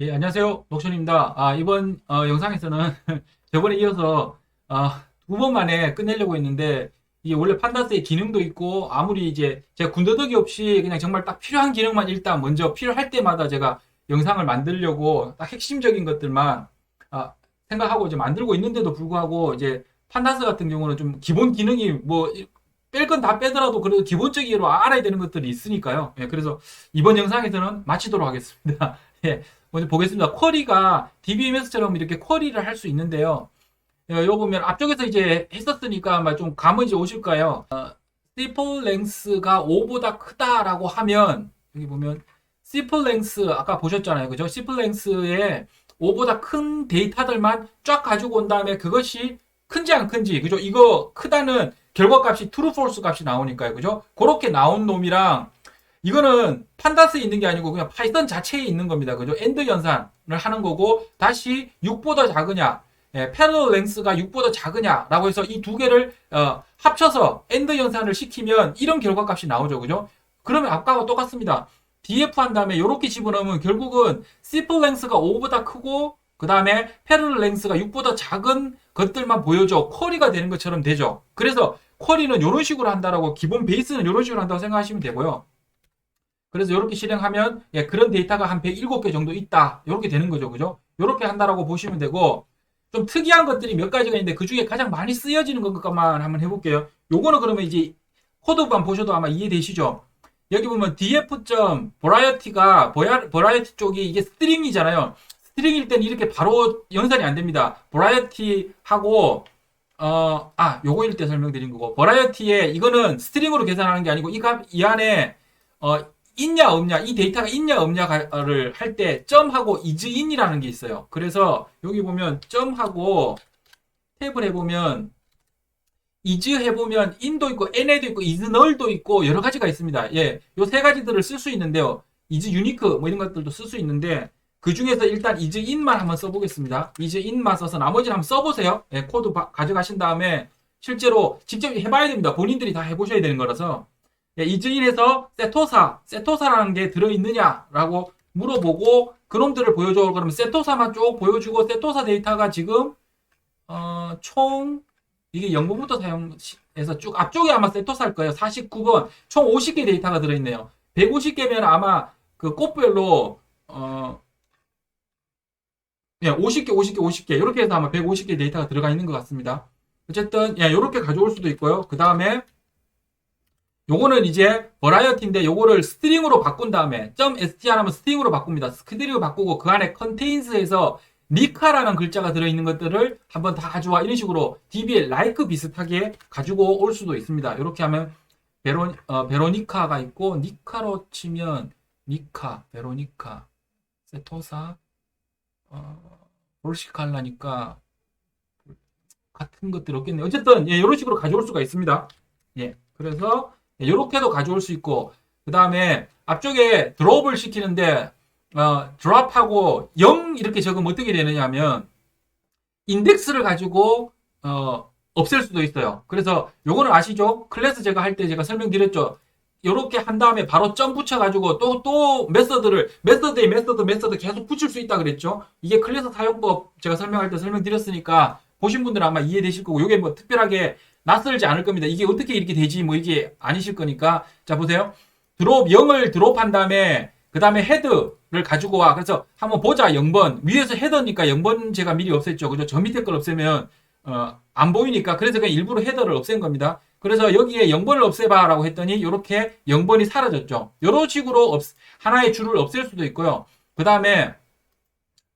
예, 안녕하세요. 녹션입니다. 아, 이번 어, 영상에서는 저번에 이어서 아, 두번 만에 끝내려고 했는데 이게 원래 판다스의 기능도 있고 아무리 이제 제가 군더더기 없이 그냥 정말 딱 필요한 기능만 일단 먼저 필요할 때마다 제가 영상을 만들려고 딱 핵심적인 것들만 아, 생각하고 이제 만들고 있는데도 불구하고 이제 판다스 같은 경우는 좀 기본 기능이 뭐 뺄 건 다 빼더라도 그래도 기본적으로 알아야 되는 것들이 있으니까요. 예, 그래서 이번 영상에서는 마치도록 하겠습니다. 예. 먼저 보겠습니다. 쿼리가 DBMS처럼 이렇게 쿼리를 할 수 있는데요. 어, 요 보면 앞쪽에서 이제 했었으니까 아마 좀 감은 이제 오실 거예요. 어, 시플 랭스가 5보다 크다라고 하면 여기 보면 시플 랭스 아까 보셨잖아요. 그죠? 시플 랭스에 5보다 큰 데이터들만 쫙 가지고 온 다음에 그것이 큰지 안 큰지 그죠? 이거 크다는 결과값이 true false 값이 나오니까요. 그죠? 그렇게 나온 놈이랑 이거는 판다스에 있는 게 아니고 그냥 파이썬 자체에 있는 겁니다. 그죠? 엔드 연산을 하는 거고 다시 6보다 작으냐, 예, 패러럴 랭스가 6보다 작으냐라고 해서 이 두 개를 어, 합쳐서 엔드 연산을 시키면 이런 결과값이 나오죠. 그죠? 그러면 아까와 똑같습니다. df 한 다음에 이렇게 집어넣으면 결국은 시플 랭스가 5보다 크고 그 다음에 패러럴 랭스가 6보다 작은 것들만 보여줘 쿼리가 되는 것처럼 되죠. 그래서 쿼리는 이런 식으로 한다라고 기본 베이스는 이런 식으로 한다고 생각하시면 되고요. 그래서 이렇게 실행하면 예, 그런 데이터가 한 107개 정도 있다. 이렇게 되는 거죠. 그죠? 이렇게 한다라고 보시면 되고 좀 특이한 것들이 몇 가지가 있는데 그 중에 가장 많이 쓰여지는 것만 한번 해볼게요. 요거는 그러면 이제 코드만 보셔도 아마 이해되시죠? 여기 보면 df.variety가 variety 쪽이 이게 스트링이잖아요. 스트링일 때는 이렇게 바로 연산이 안 됩니다. variety하고 어, 아, 요거일 때 설명드린 거고, 버라이어티에, 이거는 스트링으로 계산하는 게 아니고, 이 값, 이 안에, 어, 있냐, 없냐, 이 데이터가 있냐, 없냐를 할 때, 점하고 is인이라는 게 있어요. 그래서, 여기 보면, 점하고, 탭을 해보면, is 해보면, in도 있고, n에도 있고, null도 있고, 여러 가지가 있습니다. 예, 요 세 가지들을 쓸 수 있는데요. is unique, 뭐 이런 것들도 쓸 수 있는데, 그 중에서 일단 is in만 한번 써보겠습니다. is in만 써서 나머지는 한번 써보세요. 예, 코드 바- 가져가신 다음에 실제로 직접 해봐야 됩니다. 본인들이 다 해보셔야 되는 거라서. 예, in에서 세토사, 세토사라는 게 들어있느냐라고 물어보고 그놈들을 보여줘. 그러면 세토사만 쭉 보여주고 세토사 데이터가 지금 어, 총 이게 0번부터 사용해서 쭉 앞쪽에 아마 세토사일 거예요. 49번 총 50개 데이터가 들어있네요. 150개면 아마 그 꽃별로 어, 예, 50개, 50개, 50개. 이렇게 해서 아마 150개 데이터가 들어가 있는 것 같습니다. 어쨌든, 예, 이렇게 가져올 수도 있고요. 그 다음에, 요거는 이제, 버라이어티인데, 요거를 스트링으로 바꾼 다음에, .str 하면 스트링으로 바꿉니다. 스트링으로 바꾸고, 그 안에 contains에서 니카라는 글자가 들어있는 것들을 한번 다 가져와. 이런 식으로 DB에 like 비슷하게 가지고 올 수도 있습니다. 이렇게 하면, 베로, 어, 베로니카가 있고, 니카로 치면, 니카, 베로니카, 세토사, 어, 볼시칼라니까 같은 것들 없겠네. 어쨌든 예, 이런 식으로 가져올 수가 있습니다. 예, 그래서 예, 이렇게도 가져올 수 있고 그 다음에 앞쪽에 드롭을 시키는데 어, 드롭하고 0 이렇게 적으면 어떻게 되느냐면 인덱스를 가지고 어, 없앨 수도 있어요. 그래서 요거는 아시죠? 클래스 제가 할 때 제가 설명드렸죠. 요렇게 한 다음에 바로 점 붙여가지고 또, 또 메서드를, 메서드에 메서드, 메서드 계속 붙일 수 있다 그랬죠? 이게 클래스 사용법 제가 설명할 때 설명드렸으니까 보신 분들은 아마 이해되실 거고, 요게 뭐 특별하게 낯설지 않을 겁니다. 이게 어떻게 이렇게 되지? 뭐 이게 아니실 거니까. 자, 보세요. 드롭, 0을 드롭한 다음에, 그 다음에 헤드를 가지고 와. 그래서 한번 보자, 0번. 위에서 헤더니까 0번 제가 미리 없앴죠. 그죠? 저 밑에 걸 없애면, 어, 안 보이니까. 그래서 그냥 일부러 헤더를 없앤 겁니다. 그래서 여기에 0번을 없애봐 라고 했더니 이렇게 0번이 사라졌죠. 이런 식으로 없, 하나의 줄을 없앨 수도 있고요. 그 다음에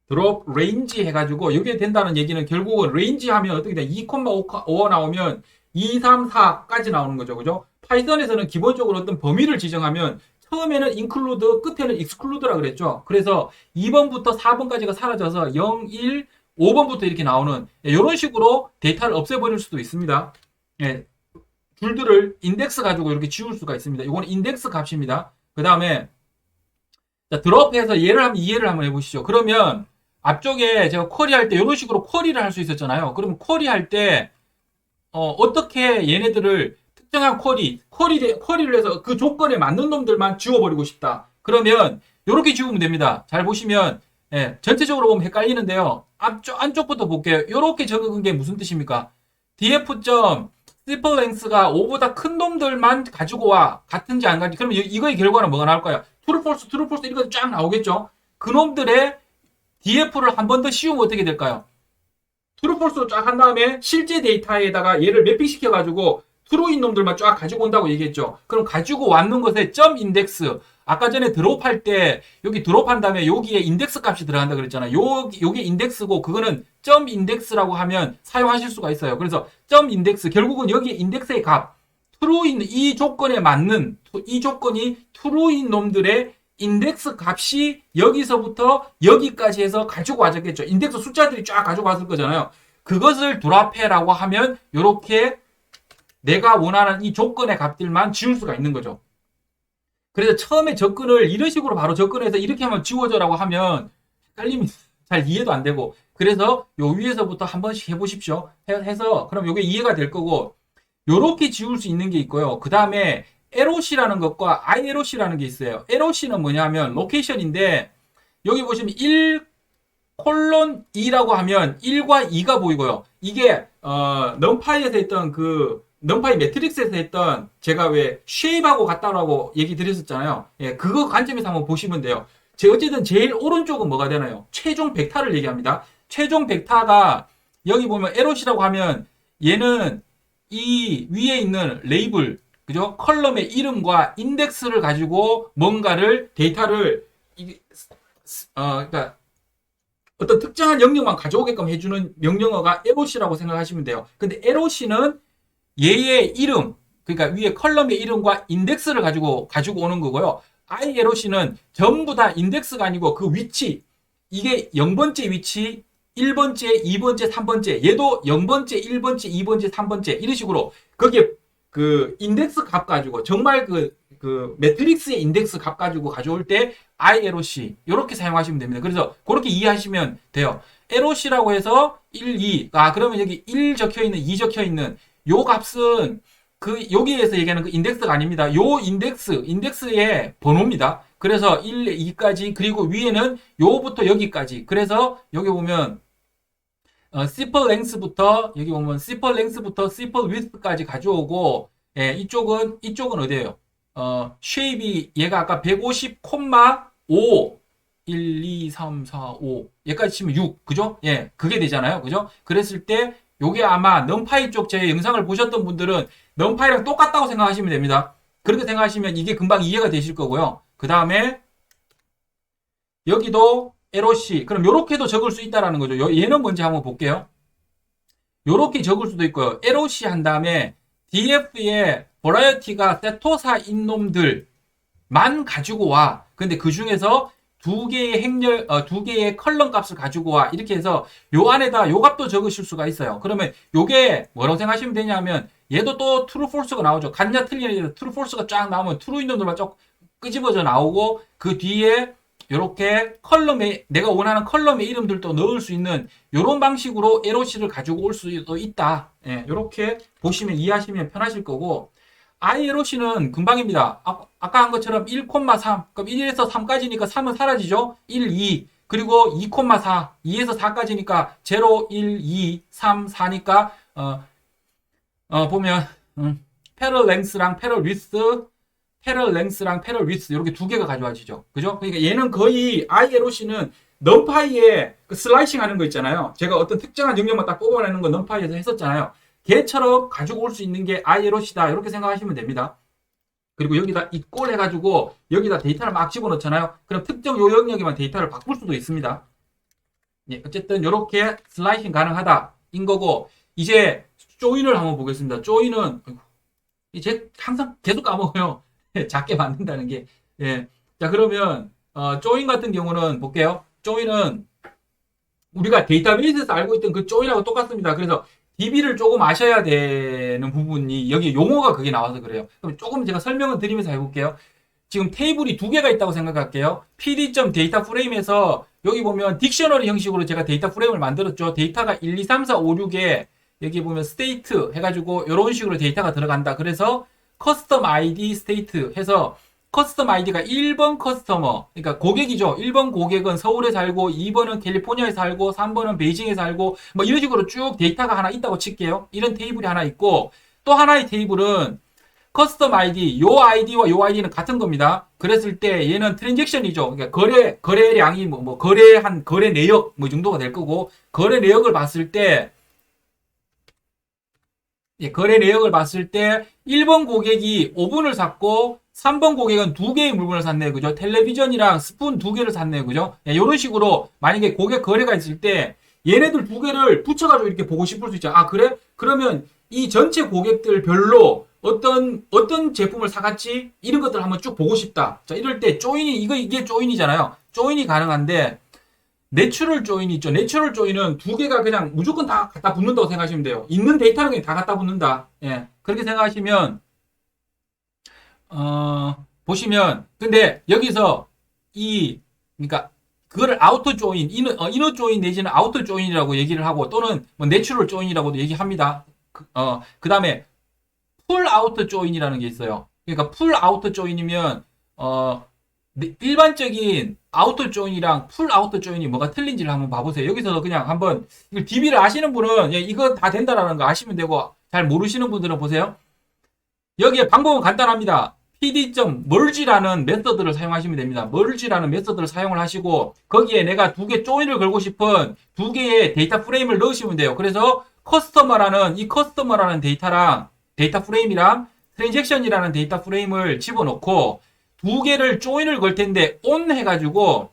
드롭 레인지 해가지고 이게 된다는 얘기는 결국은 레인지 하면 어떻게 돼? 2,5 나오면 2, 3, 4까지 나오는 거죠. 그죠? 파이썬에서는 기본적으로 어떤 범위를 지정하면 처음에는 include, 끝에는 exclude라 그랬죠. 그래서 2번부터 4번까지가 사라져서 0, 1, 5번부터 이렇게 나오는 이런 식으로 데이터를 없애버릴 수도 있습니다. 예, 줄들을 인덱스 가지고 이렇게 지울 수가 있습니다. 이거는 인덱스 값입니다. 그 다음에 드롭해서 얘를 한번 이해를 한번 해보시죠. 그러면 앞쪽에 제가 쿼리 할 때 이런 식으로 쿼리를 할 수 있었잖아요. 그러면 쿼리 할 때 어, 떻게 얘네들을 특정한 쿼리, 쿼리, 쿼리를 해서 그 조건에 맞는 놈들만 지워버리고 싶다. 그러면 이렇게 지우면 됩니다. 잘 보시면 예, 전체적으로 보면 헷갈리는데요. 앞쪽, 안쪽부터 볼게요. 이렇게 적은 게 무슨 뜻입니까? df. 시플 랭스가 5보다 큰 놈들만 가지고 와. 같은지 안 같은지. 그러면 이- 이거의 결과는 뭐가 나올 거야? 트루 폴스, 트루 폴스 이런 거 쫙 나오겠죠? 그 놈들의 df를 한 번 더 씌우면 어떻게 될까요? 트루 폴스로 쫙 한 다음에 실제 데이터에다가 얘를 매핑 시켜 가지고 트루인 놈들만 쫙 가지고 온다고 얘기했죠. 그럼 가지고 왔는 것의 점 인덱스. 아까 전에 드롭할 때 여기 드롭한 다음에 여기에 인덱스 값이 들어간다 그랬잖아요. 요 요게 인덱스고 그거는 점 인덱스라고 하면 사용하실 수가 있어요. 그래서 점 인덱스 결국은 여기 인덱스의 값 트루인 이 조건에 맞는 이 조건이 트루인 놈들의 인덱스 값이 여기서부터 여기까지 해서 가지고 와졌겠죠. 인덱스 숫자들이 쫙 가지고 왔을 거잖아요. 그것을 드랍해라고 하면 이렇게 내가 원하는 이 조건의 값들만 지울 수가 있는 거죠. 그래서 처음에 접근을 이런 식으로 바로 접근해서 이렇게 하면 지워져라고 하면 헷갈림이 잘 이해도 안 되고 그래서 요 위에서부터 한 번씩 해보십시오. 해- 해서 그럼 요게 이해가 될 거고 요렇게 지울 수 있는 게 있고요. 그 다음에 LOC라는 것과 ILOC라는 게 있어요. LOC는 뭐냐면 로케이션인데 여기 보시면 1 콜론 2라고 하면 1과 2가 보이고요. 이게 어, 넘파이에서 했던 그 넘파이 매트릭스에서 했던 제가 왜 쉐입하고 같다라고 얘기 드렸었잖아요. 예, 그거 관점에서 한번 보시면 돼요. 제 어쨌든 제일 오른쪽은 뭐가 되나요? 최종 벡터를 얘기합니다. 최종 벡터가 여기 보면 LOC라고 하면 얘는 이 위에 있는 레이블 그죠? 컬럼의 이름과 인덱스를 가지고 뭔가를 데이터를 이- 어 그러니까 어떤 특정한 영역만 가져오게끔 해주는 명령어가 LOC라고 생각하시면 돼요. 근데 LOC는 얘의 이름, 그러니까 위에 컬럼의 이름과 인덱스를 가지고 가지고 오는 거고요. ILOC는 전부 다 인덱스가 아니고 그 위치, 이게 0번째 위치, 1번째, 2번째, 3번째, 얘도 0번째, 1번째, 2번째, 3번째 이런 식으로 거기에 그 인덱스 값 가지고 정말 그, 그 매트릭스의 인덱스 값 가지고 가져올 때 ILOC 이렇게 사용하시면 됩니다. 그래서 그렇게 이해하시면 돼요. LOC라고 해서 1, 2. 아 그러면 여기 1 적혀 있는 2 적혀 있는 요 값은 그 여기에서 얘기하는 그 인덱스가 아닙니다. 요 인덱스 인덱스의 번호입니다. 그래서 1, 2까지 그리고 위에는 요부터 여기까지. 그래서 여기 보면 어, 시퍼 랭스부터 여기 보면 시퍼 랭스부터 시퍼 위스까지 가져오고 예, 이쪽은 이쪽은 어디예요? 어, 쉐입이 얘가 아까 150,5 1, 2, 3, 4, 5 얘까지 치면 6 그죠? 예, 그게 되잖아요. 그죠? 그랬을 때 요게 아마 넘파이 쪽 제 영상을 보셨던 분들은 넘파이랑 똑같다고 생각하시면 됩니다. 그렇게 생각하시면 이게 금방 이해가 되실 거고요. 그 다음에 여기도 LOC 그럼 요렇게도 적을 수 있다라는 거죠. 요- 얘는 뭔지 한번 볼게요. 요렇게 적을 수도 있고요. LOC 한 다음에 DF의 버라이어티가 세토사인 놈들만 가지고 와. 근데 그 중에서 두 개의 행렬, 어, 두 개의 컬럼 값을 가지고 와. 이렇게 해서 요 안에다 요 값도 적으실 수가 있어요. 그러면 요게 뭐라고 생각하시면 되냐면 얘도 또 트루 폴스가 나오죠. 같냐 틀리냐 트루 폴스가 쫙 나오면 트루 놈만 쭉 끄집어져 나오고 그 뒤에 이렇게 컬럼에 내가 원하는 컬럼의 이름들도 넣을 수 있는 이런 방식으로 LOC를 가지고 올 수도 있다. 예, 이렇게 보시면 이해하시면 편하실 거고 ILOC는 금방입니다. 아, 아까 한 것처럼 1,3 그럼 1에서 3까지니까 3은 사라지죠. 1, 2 그리고 2,4 2에서 4까지니까 0, 1, 2, 3, 4니까 어, 어 보면 음, 패럴 랭스랑 패럴 위스 패럴 랭스랑 패럴 위스 이렇게 두 개가 가져와지죠. 그죠? 그러니까 얘는 거의 ILOC는 넘파이에 그 슬라이싱 하는 거 있잖아요. 제가 어떤 특정한 영역만 딱 뽑아내는 거 넘파이에서 했었잖아요. 걔처럼 가지고 올 수 있는 게 ILOC다. 이렇게 생각하시면 됩니다. 그리고 여기다 이꼴 해가지고 여기다 데이터를 막 집어넣잖아요. 그럼 특정 요 영역에만 데이터를 바꿀 수도 있습니다. 예, 어쨌든 이렇게 슬라이싱 가능하다인 거고 이제 조인을 한번 보겠습니다. 조인은 이제 항상 계속 까먹어요. 작게 만든다는 게. 예. 자, 그러면, 어, 조인 같은 경우는 볼게요. 조인은 우리가 데이터베이스에서 알고 있던 그 조인하고 똑같습니다. 그래서 DB를 조금 아셔야 되는 부분이 여기 용어가 그게 나와서 그래요. 그럼 조금 제가 설명을 드리면서 해볼게요. 지금 테이블이 두 개가 있다고 생각할게요. pd.데이터 프레임에서 여기 보면 딕셔너리 형식으로 제가 데이터 프레임을 만들었죠. 데이터가 1, 2, 3, 4, 5, 6에 여기 보면 스테이트 해가지고 이런 식으로 데이터가 들어간다. 그래서 커스텀 아이디 스테이트 해서 커스텀 아이디가 1번 커스터머, 그러니까 고객이죠. 1번 고객은 서울에 살고, 2번은 캘리포니아에 살고, 3번은 베이징에 살고, 뭐 이런 식으로 쭉 데이터가 하나 있다고 칠게요. 이런 테이블이 하나 있고, 또 하나의 테이블은 커스텀 아이디, 요 아이디와 요 아이디는 같은 겁니다. 그랬을 때 얘는 트랜잭션이죠. 그러니까 거래, 거래량이 뭐, 뭐 거래한, 거래 내역 뭐이 정도가 될 거고, 거래 내역을 봤을 때, 예, 거래 내역을 봤을 때 1번 고객이 오븐을 샀고 3번 고객은 두 개의 물건을 샀네요. 그죠? 텔레비전이랑 스푼 두 개를 샀네요. 그죠? 예, 이런 식으로 만약에 고객 거래가 있을 때 얘네들 두 개를 붙여가지고 이렇게 보고 싶을 수 있죠. 아, 그래? 그러면 이 전체 고객들 별로 어떤, 어떤 제품을 사갔지? 이런 것들을 한번 쭉 보고 싶다. 자, 이럴 때 조인이, 이거, 이게 조인이잖아요. 조인이 가능한데 내추럴 조인이 있죠. 내추럴 조인은 두 개가 그냥 무조건 다 갖다 붙는다고 생각하시면 돼요. 있는 데이터는 그냥 다 갖다 붙는다. 예. 그렇게 생각하시면, 어, 보시면, 근데 여기서 이, 그러니까, 그거를 아우터 조인, 이너, 어, 이너 조인 내지는 아우터 조인이라고 얘기를 하고, 또는 뭐 내추럴 조인이라고도 얘기합니다. 그, 어, 그 다음에, 풀 아우터 조인이라는 게 있어요. 그러니까 풀 아우터 조인이면, 어, 네, 일반적인 아우터 조인이랑 풀 아우터 조인이 뭐가 틀린지를 한번 봐보세요. 여기서 그냥 한번 이걸 DB를 아시는 분은 예, 이거 다 된다라는 거 아시면 되고 잘 모르시는 분들은 보세요. 여기에 방법은 간단합니다. pd.merge라는 메서드를 사용하시면 됩니다. merge라는 메서드를 사용을 하시고 거기에 내가 두 개 조인을 걸고 싶은 두 개의 데이터 프레임을 넣으시면 돼요. 그래서 커스터머라는 이 커스터머라는 데이터랑 데이터 프레임이랑 트랜잭션이라는 데이터 프레임을 집어넣고 두 개를 조인을 걸 텐데 on 해가지고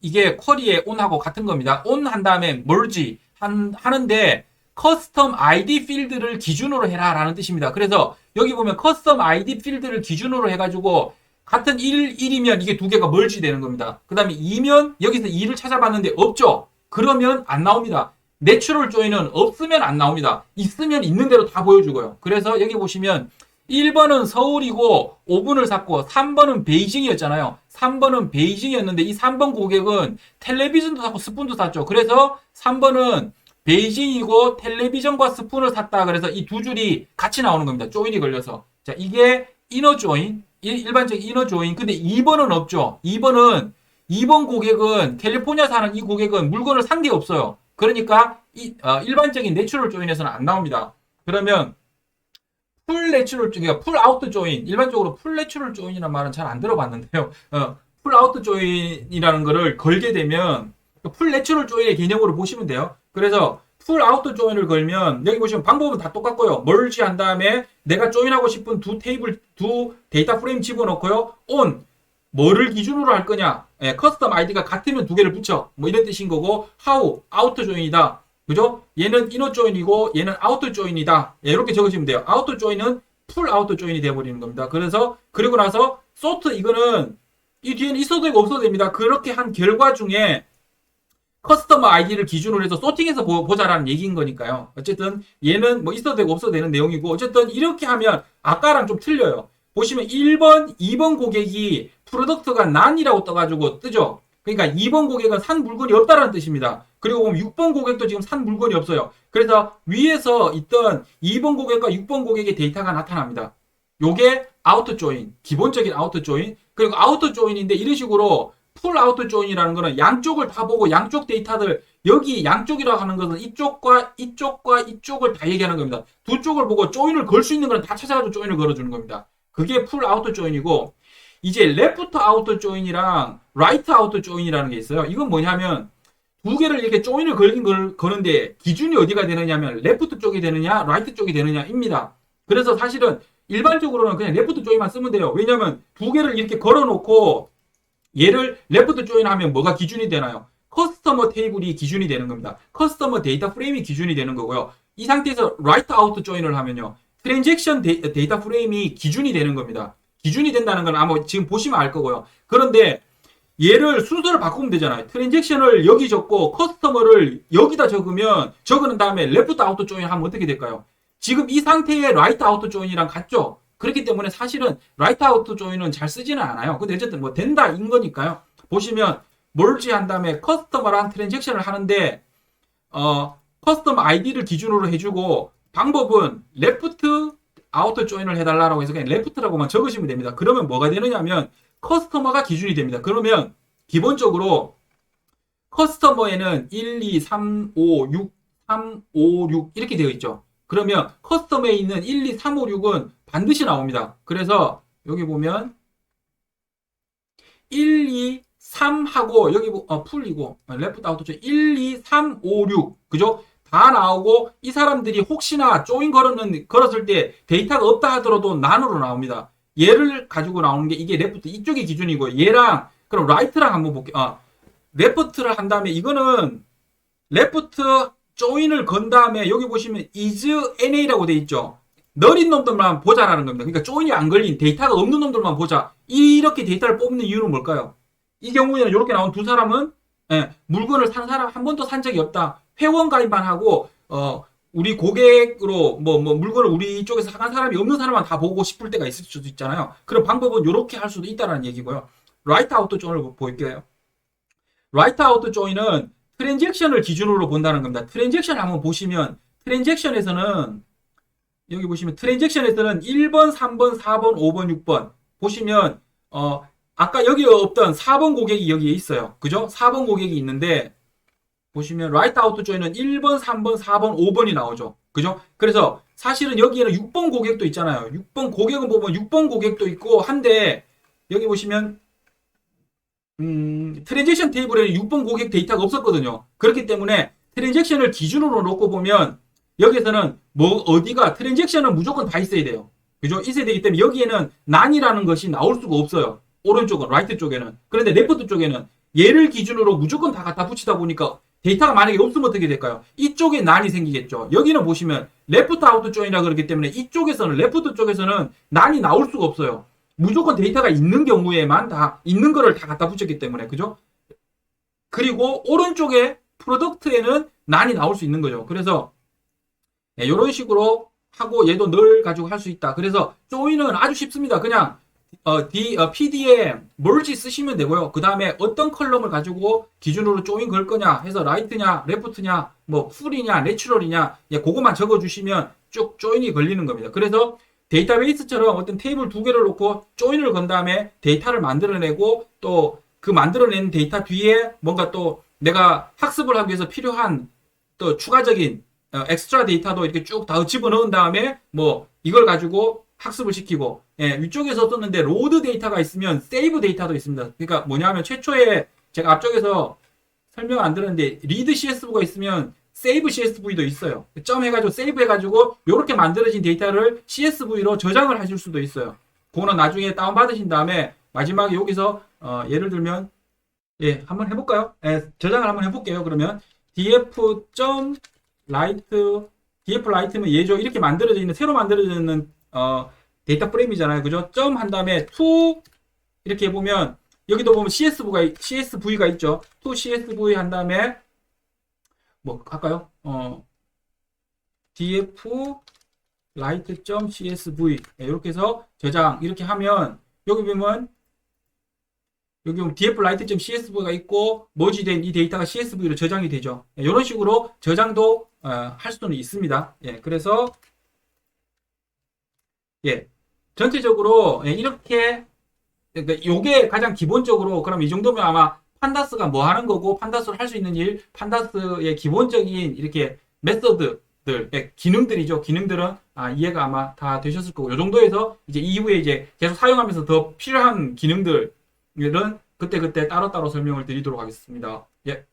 이게 쿼리에 on하고 같은 겁니다. on 한 다음에 merge 한, 하는데 커스텀 ID 필드를 기준으로 해라 라는 뜻입니다. 그래서 여기 보면 커스텀 ID 필드를 기준으로 해가지고 같은 1, 1이면 이게 두 개가 멀지 되는 겁니다. 그 다음에 2면 여기서 2를 찾아봤는데 없죠? 그러면 안 나옵니다. 내추럴 조인은 없으면 안 나옵니다. 있으면 있는 대로 다 보여주고요. 그래서 여기 보시면 1번은 서울이고 5분을 샀고 3번은 베이징이었잖아요. 3번은 베이징이었는데 이 3번 고객은 텔레비전도 샀고 스푼도 샀죠. 그래서 3번은 베이징이고 텔레비전과 스푼을 샀다. 그래서 이 두 줄이 같이 나오는 겁니다. 조인이 걸려서. 자, 이게 이너 조인, 일- 일반적인 이너 조인. 근데 2번은 없죠. 2번은 2번 고객은 캘리포니아 사는 이 고객은 물건을 산 게 없어요. 그러니까 이, 어, 일반적인 내추럴 조인에서는 안 나옵니다. 그러면 풀 내추럴 조인, 풀 아웃 조인, 일반적으로 풀 내추럴 조인이라는 말은 잘 안 들어봤는데요. 어, 풀 아웃 조인이라는 거를 걸게 되면 풀 내추럴 조인의 개념으로 보시면 돼요. 그래서 풀 아웃 조인을 걸면 여기 보시면 방법은 다 똑같고요. 멀지 한 다음에 내가 조인하고 싶은 두 테이블, 두 데이터 프레임 집어넣고요. on 뭐를 기준으로 할 거냐? 예, 커스텀 아이디가 같으면 두 개를 붙여. 뭐 이런 뜻인 거고 how 아우터 조인이다. 그죠? 얘는 이너 조인이고 얘는 아우터 조인이다. 예, 이렇게 적으시면 돼요. 아우터 조인은 풀 아우터 조인이 되어버리는 겁니다. 그래서 그리고 나서 소트 이거는 이 뒤에는 있어도 되고 없어도 됩니다. 그렇게 한 결과 중에 커스터머 아이디를 기준으로 해서 소팅해서 보, 보자라는 얘기인 거니까요. 어쨌든 얘는 뭐 있어도 되고 없어도 되는 내용이고 어쨌든 이렇게 하면 아까랑 좀 틀려요. 보시면 1번, 2번 고객이 프로덕트가 난이라고 떠가지고 뜨죠. 그러니까 2번 고객은 산 물건이 없다라는 뜻입니다. 그리고 보면 6번 고객도 지금 산 물건이 없어요. 그래서 위에서 있던 2번 고객과 6번 고객의 데이터가 나타납니다. 요게 아우터 조인, 기본적인 아우터 조인, 그리고 아우터 조인인데 이런 식으로 풀 아우터 조인이라는 거는 양쪽을 다 보고 양쪽 데이터들 여기 양쪽이라고 하는 것은 이쪽과 이쪽과 이쪽을 다 얘기하는 겁니다. 두 쪽을 보고 조인을 걸 수 있는 거는 다 찾아가지고 조인을 걸어주는 겁니다. 그게 풀 아우터 조인이고 이제 레프트 아우터 조인이랑 라이트 아우터 조인이라는 게 있어요. 이건 뭐냐면 두 개를 이렇게 조인을 걸긴 걸 거는데 기준이 어디가 되느냐면 레프트 쪽이 되느냐 라이트 쪽이 되느냐입니다. 그래서 사실은 일반적으로는 그냥 레프트 조인만 쓰면 돼요. 왜냐면 두 개를 이렇게 걸어놓고 얘를 레프트 조인 하면 뭐가 기준이 되나요? 커스터머 테이블이 기준이 되는 겁니다. 커스터머 데이터 프레임이 기준이 되는 거고요. 이 상태에서 라이트 아우트 조인을 하면요. 트랜잭션 데이, 터 프레임이 기준이 되는 겁니다. 기준이 된다는 건 아마 지금 보시면 알 거고요. 그런데 얘를 순서를 바꾸면 되잖아요. 트랜잭션을 여기 적고 커스터머를 여기다 적으면 적은 다음에 레프트 아우트 조인 하면 어떻게 될까요? 지금 이 상태의 라이트 아우트 조인이랑 같죠? 그렇기 때문에 사실은 라이트 아우트 조인은 잘 쓰지는 않아요. 근데 어쨌든 뭐 된다 인 거니까요. 보시면 멀지 한 다음에 커스터머랑 트랜잭션을 하는데 어 커스텀 아이디를 기준으로 해주고 방법은 레프트 아우터 조인을 해달라고 해서 그냥 레프트라고만 적으시면 됩니다. 그러면 뭐가 되느냐면 커스터머가 기준이 됩니다. 그러면 기본적으로 커스터머에는 1, 2, 3, 5, 6, 3, 5, 6 이렇게 되어 있죠. 그러면 커스텀에 있는 1, 2, 3, 5, 6은 반드시 나옵니다. 그래서 여기 보면 1, 2, 3하고 여기 보- 어, 풀이고 레프트 아웃 1, 2, 3, 5, 6 그죠? 다 나오고 이 사람들이 혹시나 조인 걸었는 걸었을 때 데이터가 없다 하더라도 난으로 나옵니다. 얘를 가지고 나오는 게 이게 레프트 이쪽이 기준이고 얘랑 그럼 라이트랑 한번 볼게요. 아, 레프트를 한 다음에 이거는 레프트 조인을 건 다음에 여기 보시면 is NA라고 돼 있죠. 느린 놈들만 보자라는 겁니다. 그러니까 조인이 안 걸린 데이터가 없는 놈들만 보자. 이렇게 데이터를 뽑는 이유는 뭘까요? 이 경우에는 이렇게 나온 두 사람은 예, 물건을 산 사람 한 번도 산 적이 없다. 회원 가입만 하고 어, 우리 고객으로 뭐, 뭐 물건을 우리 쪽에서 사간 사람이 없는 사람만 다 보고 싶을 때가 있을 수도 있잖아요. 그런 방법은 이렇게 할 수도 있다는 얘기고요. 라이트 아웃 조인을 볼게요. 라이트 아웃 조인은 트랜잭션을 기준으로 본다는 겁니다. 트랜잭션 한번 보시면 트랜잭션에서는 여기 보시면 트랜잭션에서는 1번, 3번, 4번, 5번, 6번 보시면 어 아까 여기 없던 4번 고객이 여기에 있어요. 그죠? 4번 고객이 있는데 보시면 라이트 아웃 조인은 1번, 3번, 4번, 5번이 나오죠. 그죠? 그래서 사실은 여기에는 6번 고객도 있잖아요. 6번 고객은 보면 6번 고객도 있고 한데 여기 보시면 음, 트랜잭션 테이블에는 6번 고객 데이터가 없었거든요. 그렇기 때문에 트랜잭션을 기준으로 놓고 보면 여기서는 뭐 어디가 트랜잭션은 무조건 다 있어야 돼요. 그죠? 있어야 되기 때문에 여기에는 난이라는 것이 나올 수가 없어요. 오른쪽은 라이트 쪽에는. 그런데 레프트 쪽에는 얘를 기준으로 무조건 다 갖다 붙이다 보니까 데이터가 만약에 없으면 어떻게 될까요? 이쪽에 난이 생기겠죠. 여기는 보시면 레프트 아웃 조인이라 그렇기 때문에 이쪽에서는 레프트 쪽에서는 난이 나올 수가 없어요. 무조건 데이터가 있는 경우에만 다 있는 거를 다 갖다 붙였기 때문에 그죠? 그리고 오른쪽에 프로덕트에는 난이 나올 수 있는 거죠. 그래서 이런 식으로 하고 얘도 늘 가지고 할 수 있다. 그래서 조인은 아주 쉽습니다. 그냥 어, D, 어, PD에 멀지 쓰시면 되고요. 그 다음에 어떤 컬럼을 가지고 기준으로 조인 걸 거냐 해서 라이트냐, 레프트냐, 뭐 풀이냐, 내추럴이냐, 예, 그거만 적어주시면 쭉 조인이 걸리는 겁니다. 그래서 데이터베이스처럼 어떤 테이블 두 개를 놓고 조인을 건 다음에 데이터를 만들어내고 또 그 만들어낸 데이터 뒤에 뭔가 또 내가 학습을 하기 위해서 필요한 또 추가적인 어, 엑스트라 데이터도 이렇게 쭉 다 집어넣은 다음에 뭐 이걸 가지고 학습을 시키고 예, 위쪽에서 썼는데 로드 데이터가 있으면 세이브 데이터도 있습니다. 그러니까 뭐냐면 최초에 제가 앞쪽에서 설명 안 들었는데 리드 CSV가 있으면 세이브 CSV도 있어요. 점 해가지고 세이브 해가지고 이렇게 만들어진 데이터를 CSV로 저장을 하실 수도 있어요. 그거는 나중에 다운 받으신 다음에 마지막에 여기서 어, 예를 들면 예 한번 해볼까요? 예, 저장을 한번 해볼게요. 그러면 df 점 라이트 df 라이트면 얘죠. 이렇게 만들어져 있는 새로 만들어져 있는 어, 데이터 프레임이잖아요. 그죠? 점 한 다음에 to 이렇게 보면 여기도 보면 CSV가 CSV가 있죠. to CSV 한 다음에 뭐 할까요? 어 df light.csv 이렇게 해서 저장 이렇게 하면 여기 보면 여기 보면 df light.csv가 있고 머지된 이 데이터가 CSV로 저장이 되죠. 이런 식으로 저장도 어, 할 수는 있습니다. 예, 그래서 예, 전체적으로 예, 이렇게 그러니까 요게 가장 기본적으로 그럼 이 정도면 아마 판다스가 뭐 하는 거고 판다스를 할 수 있는 일, 판다스의 기본적인 이렇게 메서드들, 예, 기능들이죠. 기능들은 아, 이해가 아마 다 되셨을 거고 요 정도에서 이제 이후에 이제 계속 사용하면서 더 필요한 기능들은 그때 그때 따로따로 설명을 드리도록 하겠습니다. 예.